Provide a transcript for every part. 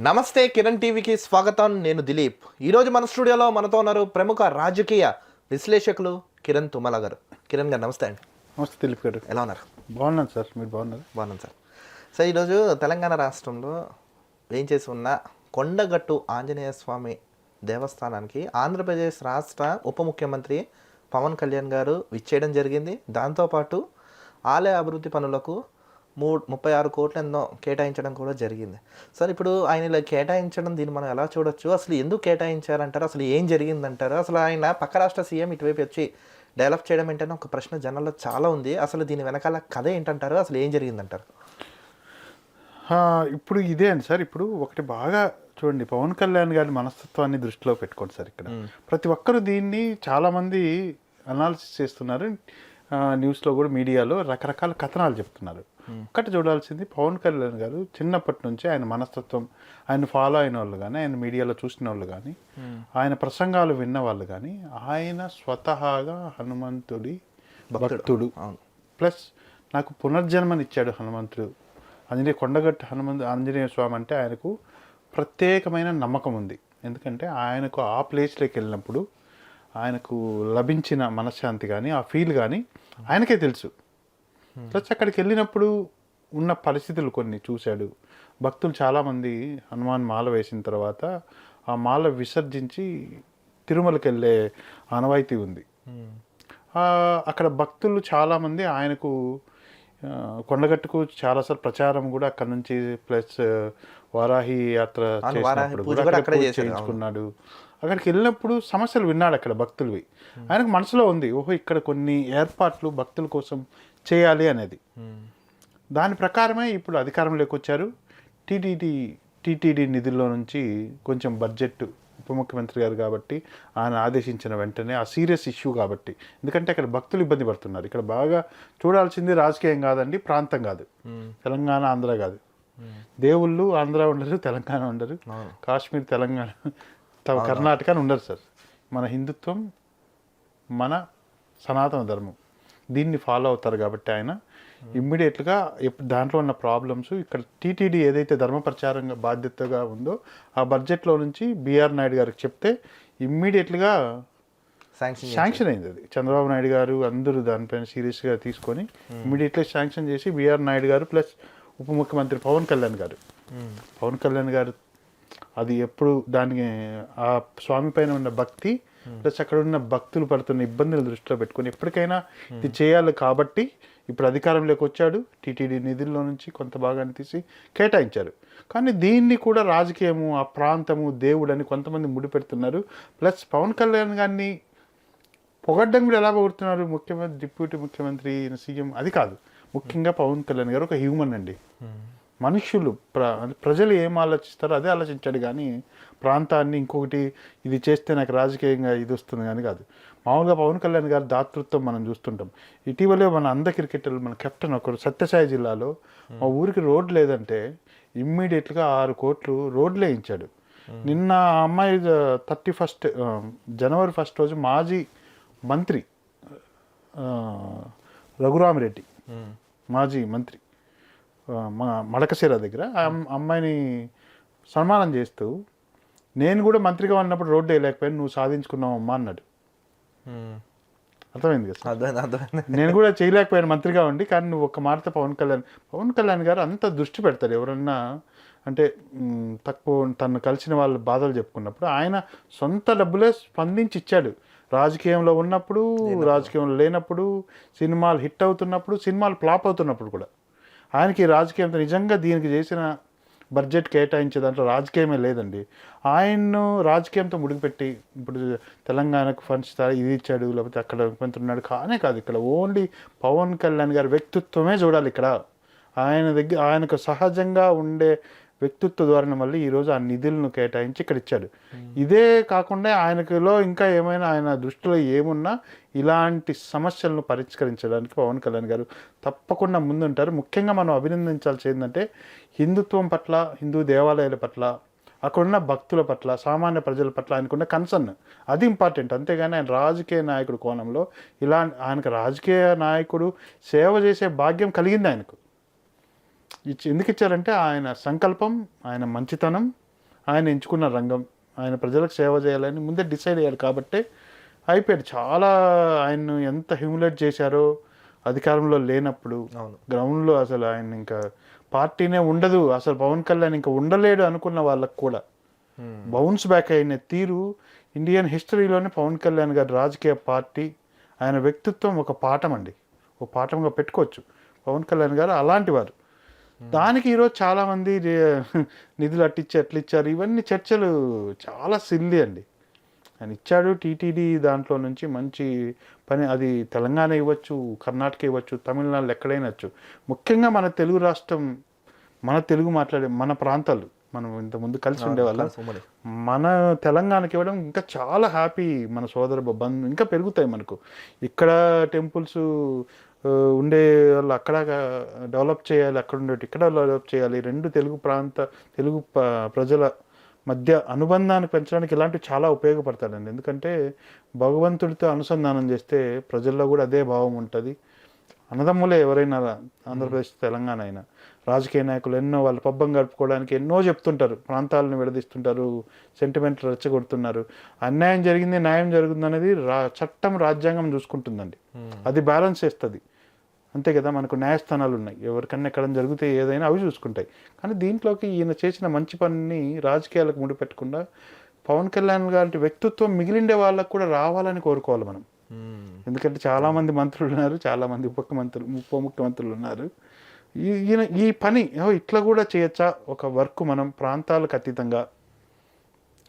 నమస్తే కిరణ్ టీవీకి స్వాగతం. నేను దిలీప్. ఈరోజు మన స్టూడియోలో మనతో ఉన్నారు ప్రముఖ రాజకీయ విశ్లేషకులు కిరణ్ తుమ్మల గారు. కిరణ్ గారు నమస్తే అండి. నమస్తే దిలీప్ గారు. ఎలా ఉన్నారు? బాగున్నాను సార్. మీరు బాగున్నారు? బాగున్నాను సార్. సార్ ఈరోజు తెలంగాణ రాష్ట్రంలో ఏం చేసి ఉన్న కొండగట్టు ఆంజనేయ స్వామి దేవస్థానానికి ఆంధ్రప్రదేశ్ రాష్ట్ర ఉప ముఖ్యమంత్రి పవన్ కళ్యాణ్ గారు విచ్చేయడం జరిగింది. దాంతోపాటు ఆలయ అభివృద్ధి పనులకు మూ ముప్పై ఆరు కోట్లు ఎన్నో కేటాయించడం కూడా జరిగింది. సార్ ఇప్పుడు ఆయన ఇలా కేటాయించడం దీన్ని మనం ఎలా చూడొచ్చు? అసలు ఎందుకు కేటాయించారంటారు? అసలు ఏం జరిగిందంటారు? అసలు ఆయన పక్క రాష్ట్ర సీఎం ఇటువైపు వచ్చి డెవలప్ చేయడం ఏంటనే ఒక ప్రశ్న జనాల్లో చాలా ఉంది. అసలు దీని వెనకాల కథ ఏంటంటారు? అసలు ఏం జరిగిందంటారు? ఇప్పుడు ఇదే అండి సార్. ఇప్పుడు ఒకటి బాగా చూడండి. పవన్ కళ్యాణ్ గారి మనస్తత్వాన్ని దృష్టిలో పెట్టుకోండి సార్ ఇక్కడ. ప్రతి ఒక్కరు దీన్ని చాలామంది అనాలిసిస్ చేస్తున్నారు. న్యూస్లో కూడా మీడియాలో రకరకాల కథనాలు చెప్తున్నారు. ఒకటి చూడాల్సింది పవన్ కళ్యాణ్ గారు చిన్నప్పటి నుంచి ఆయన మనస్తత్వం ఆయన ఫాలో అయిన వాళ్ళు కానీ ఆయన మీడియాలో చూసిన వాళ్ళు కానీ ఆయన ప్రసంగాలు విన్న వాళ్ళు కానీ ఆయన స్వతహాగా హనుమంతుడి భక్తుడు. ప్లస్ నాకు పునర్జన్మనిచ్చాడు హనుమంతుడు. ఆంజనేయ కొండగట్టు హనుమంతు ఆంజనేయ స్వామి అంటే ఆయనకు ప్రత్యేకమైన నమ్మకం ఉంది. ఎందుకంటే ఆయనకు ఆ ప్లేస్లోకి వెళ్ళినప్పుడు ఆయనకు లభించిన మనశ్శాంతి కానీ ఆ ఫీల్ కానీ ఆయనకే తెలుసు. ప్లస్ అక్కడికి వెళ్ళినప్పుడు ఉన్న పరిస్థితులు కొన్ని చూశాడు. భక్తులు చాలామంది హనుమాన్ మాల వేసిన తర్వాత ఆ మాల విసర్జించి తిరుమలకి వెళ్ళే ఆనవాయితీ ఉంది. ఆ, అక్కడ భక్తులు చాలామంది ఆయనకు కొండగట్టుకు చాలాసార్లు ప్రచారం కూడా అక్కడ నుంచి ప్లస్ వారాహి యాత్ర చేసినప్పుడు కూడా. చేయించుకున్నాడు. అక్కడికి వెళ్ళినప్పుడు సమస్యలు విన్నాడు అక్కడ భక్తులవి. ఆయనకు మనసులో ఉంది ఓహో ఇక్కడ కొన్ని ఏర్పాట్లు భక్తుల కోసం చేయాలి అనేది. దాని ప్రకారమే ఇప్పుడు అధికారంలోకి వచ్చారు. టీటీడీ టీటీడీ నిధుల్లో నుంచి కొంచెం బడ్జెట్ ఉప ముఖ్యమంత్రి గారు కాబట్టి ఆయన ఆదేశించిన వెంటనే ఆ సీరియస్ ఇష్యూ కాబట్టి. ఎందుకంటే అక్కడ భక్తులు ఇబ్బంది పడుతున్నారు. ఇక్కడ బాగా చూడాల్సింది రాజకీయం కాదండి ప్రాంతం కాదు. తెలంగాణ ఆంధ్ర కాదు. దేవుళ్ళు ఆంధ్ర ఉండరు తెలంగాణ ఉండరు. కాశ్మీర్ తెలంగాణ త- కర్ణాటక అని ఉండరు సార్. మన హిందుత్వం మన సనాతన ధర్మం. దీన్ని ఫాలో అవుతారు కాబట్టి ఆయన. ఇమ్మీడియట్గా ఎప్పుడు దాంట్లో ఉన్న ప్రాబ్లమ్స్ ఇక్కడ టీటీడీ ఏదైతే ధర్మ ప్రచారంగా బాధ్యతగా ఉందో ఆ బడ్జెట్లో నుంచి బీఆర్ నాయుడు గారికి చెప్తే ఇమ్మీడియట్గా శాంక్షన్ శాంక్షన్ అయింది అది. చంద్రబాబు నాయుడు గారు అందరూ దానిపైన సీరియస్గా తీసుకొని ఇమ్మీడియట్లీ శాంక్షన్ చేసి బీఆర్ నాయుడు గారు ప్లస్ ఉప ముఖ్యమంత్రి పవన్ కళ్యాణ్ గారు. పవన్ కళ్యాణ్ గారు అది ఎప్పుడు దానికి ఆ స్వామి పైన ఉన్న భక్తి ప్లస్ అక్కడ ఉన్న భక్తులు పడుతున్న ఇబ్బందులు దృష్టిలో పెట్టుకొని ఎప్పటికైనా ఇది చేయాలి కాబట్టి ఇప్పుడు అధికారంలోకి వచ్చాడు. టీటీడీ నిధుల్లో నుంచి కొంత భాగాన్ని తీసి కేటాయించారు. కానీ దీన్ని కూడా రాజకీయము ఆ ప్రాంతము దేవుడు అని కొంతమంది ముడిపెడుతున్నారు ప్లస్ పవన్ కళ్యాణ్ గారిని పొగడ్డం కూడా ఎలా పొగుడుతున్నారు ముఖ్యమంత్రి డిప్యూటీ ముఖ్యమంత్రి సీఎం అది కాదు. ముఖ్యంగా పవన్ కళ్యాణ్ గారు ఒక హ్యూమన్ అండి. మనుషులు ప్ర ప్రజలు ఏం ఆలోచిస్తారో అదే ఆలోచించాడు కానీ ప్రాంతాన్ని ఇంకొకటి ఇది చేస్తే నాకు రాజకీయంగా ఇది వస్తుంది కానీ కాదు. మామూలుగా పవన్ కళ్యాణ్ గారి దాతృత్వం మనం చూస్తుంటాం. ఇటీవలే మన అంద క్రికెటర్లు మన కెప్టెన్ ఒకరు సత్యసాయి జిల్లాలో మా ఊరికి రోడ్ లేదంటే ఇమ్మీడియట్గా ఆరు కోట్లు రోడ్లు వేయించాడు నిన్న అమ్మాయి థర్టీ ఫస్ట్ జనవరి ఫస్ట్ రోజు మాజీ మంత్రి రఘురామిరెడ్డి మాజీ మంత్రి. మా మడకశిర దగ్గర ఆ అమ్- అమ్మాయిని సన్మానం చేస్తూ నేను కూడా మంత్రిగా ఉన్నప్పుడు రోడ్డు వేయలేకపోయాను నువ్వు సాధించుకున్నావు అమ్మా అన్నాడు. అర్థమైంది కదా నేను కూడా చేయలేకపోయాను మంత్రిగా ఉండి కానీ నువ్వు ఒక మాటతో పవన్ కళ్యాణ్ పవన్ కళ్యాణ్ గారు అంత దృష్టి పెడతారు ఎవరన్నా అంటే తక్కువ తను కలిసిన వాళ్ళ బాధలు చెప్పుకున్నప్పుడు ఆయన సొంత డబ్బులే స్పందించి ఇచ్చాడు. రాజకీయంలో ఉన్నప్పుడు రాజకీయంలో లేనప్పుడు సినిమాలు హిట్ అవుతున్నప్పుడు సినిమాలు ఫ్లాప్ అవుతున్నప్పుడు కూడా. ఆయనకి రాజకీయంతో నిజంగా దీనికి చేసిన బడ్జెట్ కేటాయించే దాంట్లో రాజకీయమే లేదండి. ఆయన్ను రాజకీయంతో ముడిపెట్టి ఇప్పుడు తెలంగాణకు ఫండ్స్ ఇస్తా- ఇది ఇచ్చాడు లేకపోతే అక్కడ ముఖ్యమంత్రి ఉన్నాడు కానే కాదు ఇక్కడ ఓన్లీ పవన్ కళ్యాణ్ గారి వ్యక్తిత్వమే చూడాలి ఇక్కడ. ఆయన దగ్గర ఆయనకు సహజంగా ఉండే వ్యక్తిత్వ ద్వారా మళ్ళీ ఈరోజు ఆ నిధులను కేటాయించి ఇక్కడ ఇచ్చాడు. ఇదే కాకుండా ఆయనకులో ఇంకా ఏమైనా ఆయన దృష్టిలో ఏమున్నా ఇలాంటి సమస్యలను పరిష్కరించడానికి పవన్ కళ్యాణ్ గారు తప్పకుండా ముందుంటారు. ముఖ్యంగా మనం అభినందించాల్సి ఏంటంటే హిందుత్వం పట్ల హిందూ దేవాలయాల పట్ల అక్కడున్న భక్తుల పట్ల సామాన్య ప్రజల పట్ల ఆయనకున్న కన్సర్న్ అది ఇంపార్టెంట్ అంతేగాని ఆయన రాజకీయ నాయకుడు కోణంలో ఇలా ఆయనకు రాజకీయ నాయకుడు సేవ చేసే భాగ్యం కలిగింది ఆయనకు. ఇచ్చి ఎందుకు ఇచ్చారంటే ఆయన సంకల్పం ఆయన మంచితనం ఆయన ఎంచుకున్న రంగం. ఆయన ప్రజలకు సేవ చేయాలని ముందే డిసైడ్ అయ్యాడు కాబట్టే అయిపోయాడు. చాలా ఆయన్ను ఎంత హ్యూమిలేట్ చేశారో అధికారంలో లేనప్పుడు గ్రౌండ్లో అసలు ఆయన ఇంకా పార్టీనే ఉండదు. అసలు పవన్ కళ్యాణ్ ఇంకా ఉండలేడు అనుకున్న వాళ్ళకు కూడా. బౌన్స్ బ్యాక్ అయిన తీరు ఇండియన్ హిస్టరీలోనే పవన్ కళ్యాణ్ గారి రాజకీయ పార్టీ ఆయన వ్యక్తిత్వం ఒక పాఠం అండి. ఒక పాఠంగా పెట్టుకోవచ్చు. పవన్ కళ్యాణ్ గారు అలాంటి వారు. Hmm. దానికి ఈరోజు చాలామంది నిధులు అట్టిచ్చి అట్లిచ్చారు. ఇవన్నీ చర్చలు చాలా సిల్లి అండి. ఆయన ఇచ్చాడు టీటీడీ దాంట్లో నుంచి మంచి పని అది తెలంగాణ ఇవ్వచ్చు కర్ణాటక ఇవ్వచ్చు తమిళనాడు ఎక్కడైనా వచ్చు ముఖ్యంగా మన తెలుగు రాష్ట్రం మన తెలుగు మాట్లాడే మన ప్రాంతాలు. మనం ఇంత ముందు కలిసి ఉండేవాళ్ళం. మన తెలంగాణకి ఇవ్వడం ఇంకా చాలా హ్యాపీ మన సోదర బంధు ఇంకా పెరుగుతాయి మనకు. ఇక్కడ టెంపుల్స్ ఉండే వాళ్ళు అక్కడ డెవలప్ చేయాలి అక్కడ ఉండే ఇక్కడ డెవలప్ చేయాలి. రెండు తెలుగు ప్రాంత తెలుగు ప- ప్రజల మధ్య అనుబంధాన్ని పెంచడానికి ఇలాంటివి చాలా ఉపయోగపడతాడండి ఎందుకంటే భగవంతుడితో అనుసంధానం చేస్తే ప్రజల్లో కూడా అదే భావం ఉంటుంది. అన్నదమ్ములే ఎవరైనా ఆంధ్రప్రదేశ్ తెలంగాణ అయినా. రాజకీయ నాయకులు ఎన్నో వాళ్ళ పబ్బం గడుపుకోవడానికి ఎన్నో చెప్తుంటారు. ప్రాంతాలను విడదీస్తుంటారు సెంటిమెంట్ రెచ్చగొడుతున్నారు. అన్యాయం జరిగింది న్యాయం జరుగుతుంది అనేది రా చట్టం రాజ్యాంగం చూసుకుంటుందండి. అది బ్యాలెన్స్ చేస్తుంది. అంతే కదా మనకు న్యాయస్థానాలు ఉన్నాయి ఎవరికన్నా ఎక్కడ జరిగితే ఏదైనా అవి చూసుకుంటాయి. కానీ దీంట్లోకి ఈయన చేసిన మంచి పనిని రాజకీయాలకు ముడిపెట్టకుండా పవన్ కళ్యాణ్ గారి వ్యక్తిత్వం మిగిలిండే వాళ్ళకు కూడా రావాలని కోరుకోవాలి మనం. Hmm. ఎందుకంటే చాలా మంది మంత్రులు ఉన్నారు చాలా మంది ఉప మంత్రులు ఉప ముఖ్యమంత్రులు ఉన్నారు ఈయన ఈ పని ఇట్లా కూడా చేయొచ్చా? ఒక వర్క్ మనం ప్రాంతాలకు అతీతంగా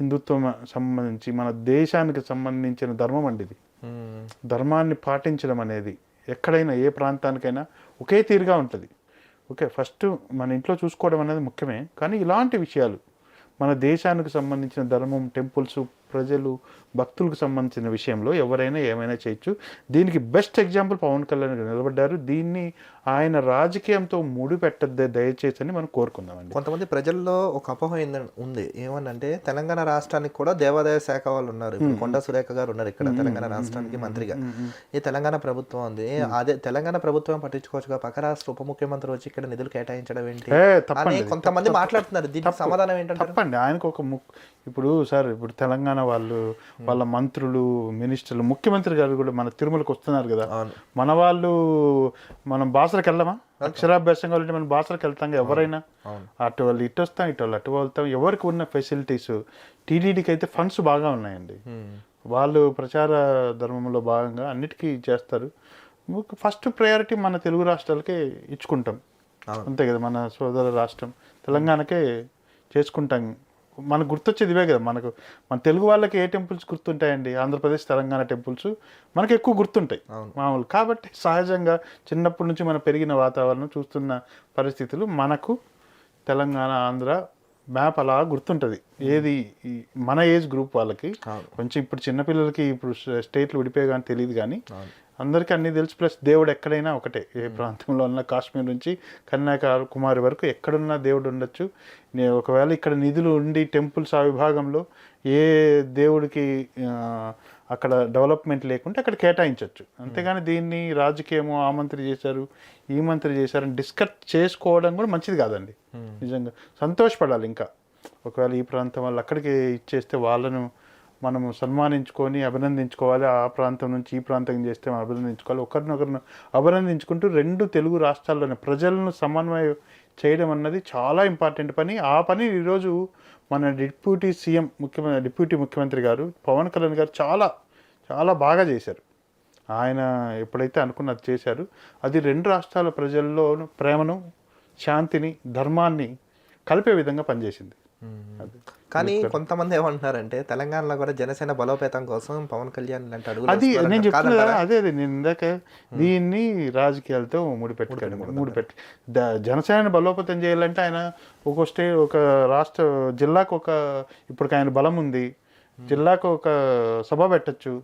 హిందుత్వం సంబంధించి మన దేశానికి సంబంధించిన ధర్మం అండి ఇది. Hmm. ధర్మాన్ని పాటించడం అనేది ఎక్కడైనా ఏ ప్రాంతానికైనా ఒకే తీరుగా ఉంటుంది. ఓకే ఫస్ట్ మన ఇంట్లో చూసుకోవడం అనేది ముఖ్యమే. కానీ ఇలాంటి విషయాలు మన దేశానికి సంబంధించిన ధర్మం టెంపుల్స్ ప్రజలు భక్తులకు సంబంధించిన విషయంలో ఎవరైనా ఏమైనా చేయొచ్చు. దీనికి బెస్ట్ ఎగ్జాంపుల్ పవన్ కళ్యాణ్ గారు నిలబడ్డారు. దీన్ని ఆయన రాజకీయంతో ముడి పెట్టద్దే దయచేసి అని మనం కోరుకుందామండి. కొంతమంది ప్రజల్లో ఒక అపోహ ఉంది. ఏమనంటే తెలంగాణ రాష్ట్రానికి కూడా దేవాదాయ శాఖ వాళ్ళు ఉన్నారు. కొండ సురేఖ గారు ఉన్నారు ఇక్కడ తెలంగాణ రాష్ట్రానికి మంత్రిగా. ఈ తెలంగాణ ప్రభుత్వం ఉంది. అదే తెలంగాణ ప్రభుత్వం పట్టించుకోవచ్చుగా. పక్క రాష్ట్ర ఉప ముఖ్యమంత్రి వచ్చి ఇక్కడ నిధులు కేటాయించడం ఏంటి? కొంతమంది మాట్లాడుతున్నారు. దీనికి సమాధానం ఏంటంటారు? తప్పండి ఆయనకు ఒక ముక్ ఇప్పుడు సార్ ఇప్పుడు తెలంగాణ వాళ్ళు వాళ్ళ మంత్రులు మినిస్టర్లు ముఖ్యమంత్రి గారు కూడా మన తిరుమలకు వస్తున్నారు కదా. మన వాళ్ళు మనం బాసలకు వెళ్ళమా? అక్షరాభ్యాసం కావాలంటే మనం బాసలకు వెళ్తాం ఎవరైనా. అటు వాళ్ళు ఇటు వస్తాం ఇటు వాళ్ళు అటు వెళ్తాం ఎవరికి ఉన్న ఫెసిలిటీస్ టీడీడీకి అయితే ఫండ్స్ బాగా ఉన్నాయండి. వాళ్ళు ప్రచార ధర్మంలో భాగంగా అన్నిటికీ చేస్తారు. ఫస్ట్ ప్రయారిటీ మన తెలుగు రాష్ట్రాలకే ఇచ్చుకుంటాం. అంతే కదా మన సోదర రాష్ట్రం. తెలంగాణకే చేసుకుంటాం మనకు గుర్తొచ్చేది ఇవే కదా మనకు మన తెలుగు వాళ్ళకి ఏ టెంపుల్స్ గుర్తుంటాయండి ఆంధ్రప్రదేశ్ తెలంగాణ టెంపుల్స్ మనకు ఎక్కువ గుర్తుంటాయి. మామూలు కాబట్టి సహజంగా చిన్నప్పటి నుంచి మనం పెరిగిన వాతావరణం చూస్తున్న పరిస్థితులు మనకు తెలంగాణ ఆంధ్ర మ్యాప్ అలా గుర్తుంటుంది ఏది మన ఏజ్ గ్రూప్ వాళ్ళకి. కొంచెం ఇప్పుడు చిన్నపిల్లలకి ఇప్పుడు స్టేట్లు విడిపోయి కానీ తెలియదు కానీ. అందరికీ అన్ని తెలుసు. ప్లస్ దేవుడు ఎక్కడైనా ఒకటే. ఏ ప్రాంతంలో ఉన్న కాశ్మీర్ నుంచి కన్యాకుమారి వరకు ఎక్కడున్నా దేవుడు ఉండొచ్చు. నే- ఒకవేళ ఇక్కడ నిధులు ఉండి టెంపుల్స్ ఆ విభాగంలో ఏ దేవుడికి అక్కడ డెవలప్మెంట్ లేకుంటే అక్కడ కేటాయించవచ్చు అంతేగాని దీన్ని రాజకీయము ఆ మంత్రి చేశారు ఈ మంత్రి చేశారని డిస్కస్ చేసుకోవడం కూడా మంచిది కాదండి. నిజంగా సంతోషపడాలి ఇంకా. ఒకవేళ ఈ ప్రాంతం వాళ్ళు అక్కడికి ఇచ్చేస్తే వాళ్ళను మనము సన్మానించుకొని అభినందించుకోవాలి. ఆ ప్రాంతం నుంచి ఈ ప్రాంతం చేస్తే మనం అభినందించుకోవాలి. ఒకరినొకరిని అభినందించుకుంటూ రెండు తెలుగు రాష్ట్రాల్లోని ప్రజలను సమన్వయం చేయడం అన్నది చాలా ఇంపార్టెంట్ పని. ఆ పని ఈరోజు మన డిప్యూటీ సీఎం ముఖ్యమంత్రి డిప్యూటీ ముఖ్యమంత్రి గారు పవన్ కళ్యాణ్ గారు చాలా చాలా బాగా చేశారు. ఆయన ఎప్పుడైతే అనుకున్నది చేశారు అది రెండు రాష్ట్రాల ప్రజల్లో ప్రేమను శాంతిని ధర్మాన్ని కలిపే విధంగా పనిచేసింది. అది. కానీ కొంతమంది ఏమంటున్నారంటే తెలంగాణలో కూడా జనసేన బలోపేతం కోసం పవన్ కళ్యాణ్ ఇలాంటి అడుగులు అది. నేను చెప్తున్నా అదే అదే నేను ఇందాక దీన్ని రాజకీయాలతో ముడిపెట్టుకోండి ముడిపెట్టి జనసేనని బలోపేతం చేయాలంటే ఆయన ఒక స్టే ఒక రాష్ట్ర జిల్లాకు ఒక ఇప్పుడు ఆయన బలం ఉంది జిల్లాకు ఒక సభ పెట్టచ్చు.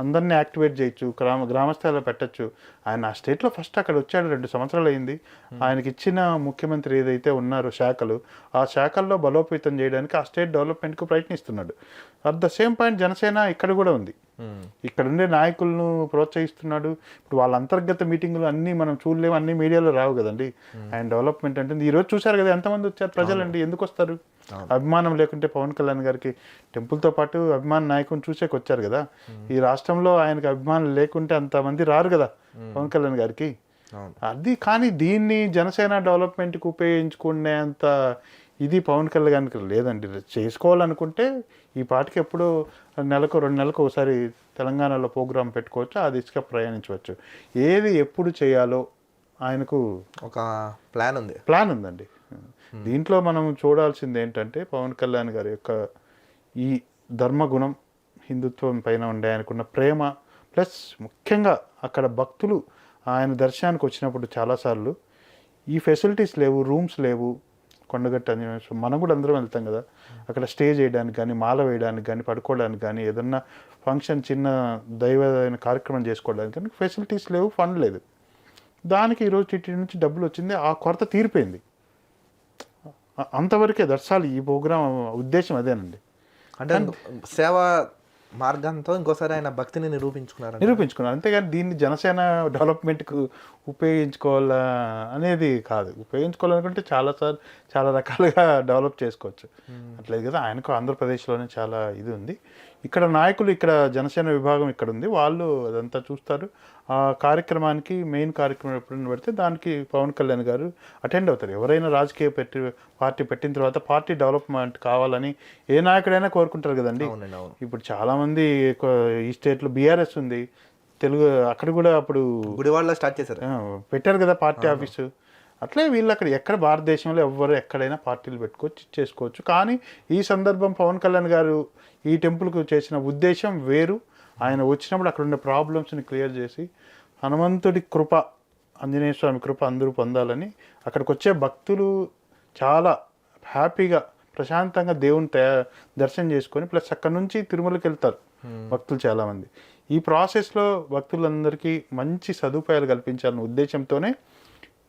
అందరినీ యాక్టివేట్ చేయొచ్చు గ్రామ గ్రామ స్థాయిలో పెట్టచ్చు. ఆయన ఆ స్టేట్లో ఫస్ట్ అక్కడ వచ్చాడు రెండు సంవత్సరాలు అయింది. ఆయనకి ఇచ్చిన ముఖ్యమంత్రి ఏదైతే ఉన్నారో శాఖలు ఆ శాఖల్లో బలోపేతం చేయడానికి ఆ స్టేట్ డెవలప్మెంట్కు ప్రయత్నిస్తున్నాడు. At the same point Janasena ఇక్కడ కూడా ఉంది. ఇక్కడ ఉండే నాయకులను ప్రోత్సహిస్తున్నాడు. ఇప్పుడు వాళ్ళ అంతర్గత మీటింగులు అన్నీ మనం చూడలేము అన్ని మీడియాలో రావు కదండి. ఆయన డెవలప్మెంట్ అంటే ఈ రోజు చూశారు కదా ఎంతమంది వచ్చారు ప్రజలండి ఎందుకు వస్తారు? అభిమానం లేకుంటే పవన్ కళ్యాణ్ గారికి టెంపుల్తో పాటు అభిమాన నాయకుని చూసేకి వచ్చారు కదా. ఈ రాష్ట్రంలో ఆయనకి అభిమానం లేకుంటే అంతమంది రారు కదా పవన్ కళ్యాణ్ గారికి. అది కానీ దీన్ని జనసేన డెవలప్మెంట్కి ఉపయోగించుకునేంత ఇది పవన్ కళ్యాణ్కి లేదండి. చేసుకోవాలనుకుంటే ఈ పాటికి ఎప్పుడో నెలకు రెండు నెలలకు ఒకసారి తెలంగాణలో ప్రోగ్రాం పెట్టుకోవచ్చు ఆ దిశగా ప్రయాణించవచ్చు. ఏది ఎప్పుడు చేయాలో ఆయనకు ఒక ప్లాన్ ఉంది. ప్లాన్ ఉందండి. దీంట్లో మనం చూడాల్సింది ఏంటంటే పవన్ కళ్యాణ్ గారి యొక్క ఈ ధర్మగుణం హిందుత్వం పైన ఉండే ఆయనకున్న ప్రేమ ప్లస్ ముఖ్యంగా అక్కడ భక్తులు ఆయన దర్శనానికి వచ్చినప్పుడు చాలాసార్లు ఈ ఫెసిలిటీస్ లేవు రూమ్స్ లేవు కొండగట్టు స్వామి మనం కూడా అందరం వెళ్తాం కదా. అక్కడ స్టే చేయడానికి కానీ మాల వేయడానికి కానీ పడుకోవడానికి కానీ ఏదన్నా ఫంక్షన్ చిన్న దైవమైన కార్యక్రమం చేసుకోవడానికి కానీ ఫెసిలిటీస్ లేవు ఫండ్ లేదు. దానికి ఈరోజు టీటీ నుంచి డబ్బులు వచ్చింది ఆ కొరత తీరిపోయింది. అంతవరకే దర్శాలు ఈ ప్రోగ్రాం ఉద్దేశం అదేనండి. అంటే సేవా మార్గంతో ఇంకోసారి ఆయన భక్తిని నిరూపించుకున్నారు నిరూపించుకున్నారు. అంతేగాని దీన్ని జనసేన డెవలప్మెంట్కు ఉపయోగించుకోవాలా అనేది కాదు. ఉపయోగించుకోవాలనుకుంటే చాలా సార్ చాలా రకాలుగా డెవలప్ చేసుకోవచ్చు. అట్లేదు కదా ఆయనకు ఆంధ్రప్రదేశ్లోనే చాలా ఇది ఉంది. ఇక్కడ నాయకులు ఇక్కడ జనసేన విభాగం ఇక్కడ ఉంది వాళ్ళు అదంతా చూస్తారు. ఆ కార్యక్రమానికి మెయిన్ కార్యక్రమం ఎప్పుడైనా పెడితే దానికి పవన్ కళ్యాణ్ గారు అటెండ్ అవుతారు. ఎవరైనా రాజకీయ పెట్టి పార్టీ పెట్టిన తర్వాత పార్టీ డెవలప్మెంట్ కావాలని ఏ నాయకుడైనా కోరుకుంటారు కదండి. ఇప్పుడు చాలా మంది కొ- ఈ స్టేట్లో బీఆర్ఎస్ ఉంది. తెలుగు అక్కడ కూడా అప్పుడు గుడివాడలో స్టార్ట్ చేశారు. పెట్టారు కదా పార్టీ ఆఫీసు. అట్లే వీళ్ళు అక్కడ ఎక్కడ భారతదేశంలో ఎవ్వరు ఎక్కడైనా పార్టీలు పెట్టుకోవచ్చు చేసుకోవచ్చు కానీ ఈ సందర్భం పవన్ కళ్యాణ్ గారు ఈ టెంపుల్కు చేసిన ఉద్దేశం వేరు. ఆయన వచ్చినప్పుడు అక్కడ ఉండే ప్రాబ్లమ్స్ని క్లియర్ చేసి హనుమంతుడి కృప ఆంజనేయ స్వామి కృప అందరూ పొందాలని అక్కడికి వచ్చే భక్తులు చాలా హ్యాపీగా ప్రశాంతంగా దేవుని తయా- దర్శనం చేసుకొని ప్లస్ అక్కడ నుంచి తిరుమలకి వెళ్తారు భక్తులు చాలామంది. ఈ ప్రాసెస్లో భక్తులందరికీ మంచి సదుపాయాలు కల్పించాలన్న ఉద్దేశంతోనే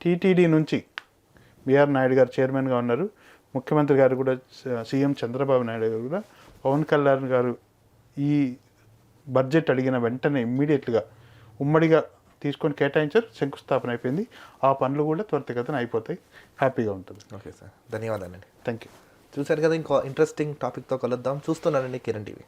టీటీడీ నుంచి బిఆర్ నాయుడు గారు చైర్మన్గా ఉన్నారు. ముఖ్యమంత్రి గారు కూడా సీఎం చంద్రబాబు నాయుడు గారు కూడా పవన్ కళ్యాణ్ గారు ఈ బడ్జెట్ అడిగిన వెంటనే ఇమ్మీడియట్గా ఉమ్మడిగా తీసుకొని కేటాయించారు. శంకుస్థాపన అయిపోయింది. ఆ పనులు కూడా త్వరితగతిన అయిపోతాయి. హ్యాపీగా ఉంటుంది. Okay sir. ధన్యవాదాలండి. థ్యాంక్ యూ చూశారు కదా ఇంకో ఇంట్రెస్టింగ్ టాపిక్తో కలుద్దాం. చూస్తున్నానండి కిరణ్ టీవీ.